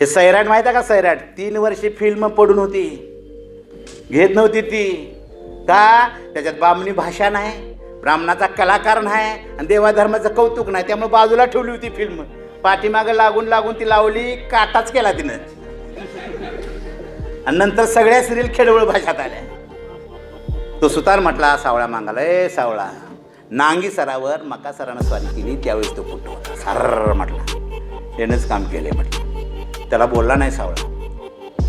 हे सैराट माहीत आहे का सैराट? तीन वर्षे फिल्म पडून होती. घेत नव्हती ती. का? त्याच्यात बामणी भाषा नाही ब्राह्मणाचा कलाकार नाही आणि देवाधर्माचं कौतुक नाही. त्यामुळे बाजूला ठेवली होती फिल्म पाठीमागं लागून लागून ती लावली काटाच केला तिनं. आणि नंतर सगळ्या सिरियल खेडवळ भाषात आल्या. तो सुतार म्हटला सावळा मागाला ए सावळा. नांगी सरावर मका सरानं स्वारी केली त्यावेळेस तो कुठं होता सर म्हटला. त्यानंच काम केले म्हटलं. त्याला बोलला नाही सावळा.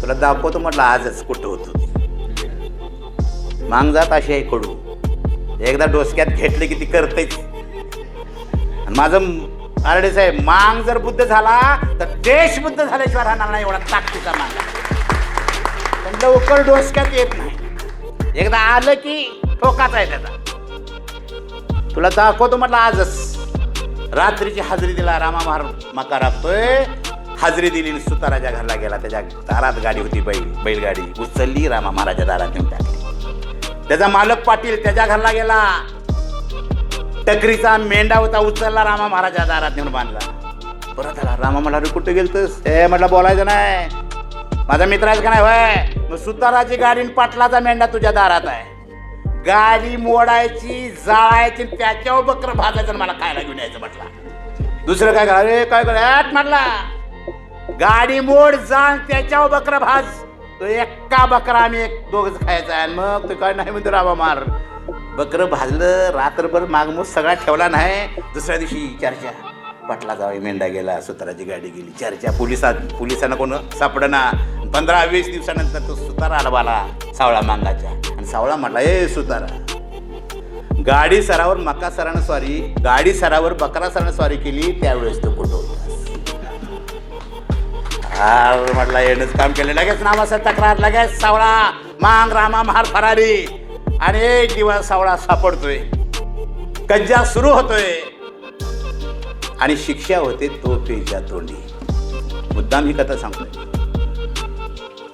तुला दाखवतो म्हटलं आजच कुठं होतो मांग जात अशी आहे कडू एकदा डोसक्यात घेतले की ती करतेच माझं आरडे साहेब मांग जर बुद्ध झाला तर देश बुद्ध झाल्याशिवाय राहणार नाही एवढा ताकदीचा मांग. पण लवकर डोसक्यात येत नाही. एकदा आलं की ठोकाच आहे त्याचा. तुला दाखवतो म्हटलं आजच. रात्रीची हाजरी दिला रामा महार मका राबतोय. हाजरी दिली सुताराच्या घरला गेला. त्याच्या दारात गाडी होती बैल बैलगाडी. उचलली रामा महाराजा दारात नेऊन टाकली. त्याचा मालक पाटील त्याच्या घरला गेला. टकरीचा मेंढा होता उचलला रामा महाराजा दारात नेऊन बांधला. परत आला रामा मला अरे कुठे गेलतस? हे म्हटलं बोलायचं नाही. माझा मित्र आहेस का नाही? होय. मग सुताराची गाडी पाटलाचा मेंढा तुझ्या दारात आहे. गाडी मोडायची जाळायची त्याच्यावर बकर भाजायचं मला खायला घेऊन यायचं म्हटलं. दुसरं काय करा अरे काय करा म्हटला. गाडी मोड जाण त्याच्यावर बकरा भाज. तो एका बकरा आम्ही एक दोघच खायचा आहे. आणि मग तो काय नाही म्हणतो राबा मार. बकरं भाजलं रात्रभर मागमूस सगळा ठेवला नाही. दुसऱ्या दिवशी चर्चा. पटला जावे मेंढा गेला सुताराची गाडी गेली. चर्चा पोलिसात पोलिसांना कोण सापडना. पंधरा वीस दिवसानंतर तो सुतारा आला बाला सावळा मांगाच्या आणि सावळा म्हटला ए सुतारा गाडी सरावर मका सरानं स्वारी गाडी सरावर बकरा सरानं स्वारी केली त्यावेळेस तो कुठं होतास म्हटलं येणंच काम केलं. लगेच नावाचं तक्रार लगेच सावळा मांग रामा महार फरारी. आणि एक दिवस सावळा सापडतोय. कज्जा सुरू होतोय. आणि शिक्षा होते तो पेच्या तोंडी. मुद्दाम ही कथा सांगतोय.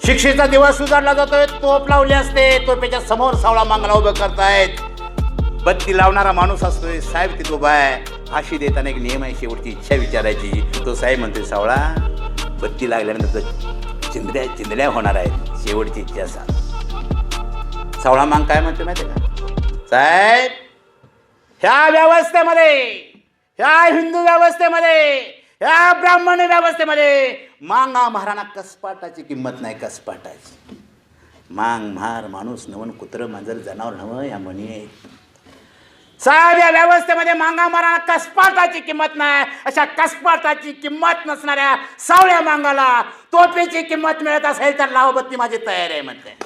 शिक्षेचा दिवस सुधारला जातोय तोप लावली असते. तोपेच्या समोर सावळा मांगला उभं करतायत. बत्ती लावणारा माणूस असतोय. साहेब तिथं उभा आहे. फाशी देताना एक नियम आहे शेवटची इच्छा विचारायची. तो साहेब म्हणतोय सावळा बत्ती लागल्यानंतर तर चिंदड्या चिंदड्या होणार आहेत. शेवटची इच्छा सांग सावळा मांग काय म्हणतो माहिती का? साहेब ह्या व्यवस्थेमध्ये ह्या हिंदू व्यवस्थेमध्ये ह्या ब्राह्मण व्यवस्थेमध्ये मांगा महाराणा कसपाटाची किंमत नाही कसपाटाची. मांग म्हार माणूस नवन कुत्र मांजर जनावर नवं या म्हणी आहेत साहेब या व्यवस्थेमध्ये मांगा मारा कसपाटाची किंमत नाही. अशा कसपाटाची किंमत नसणाऱ्या सावळ्या मांगाला तोफेची किंमत मिळत असेल तर लावबत्ती माझी तयार आहे म्हणते.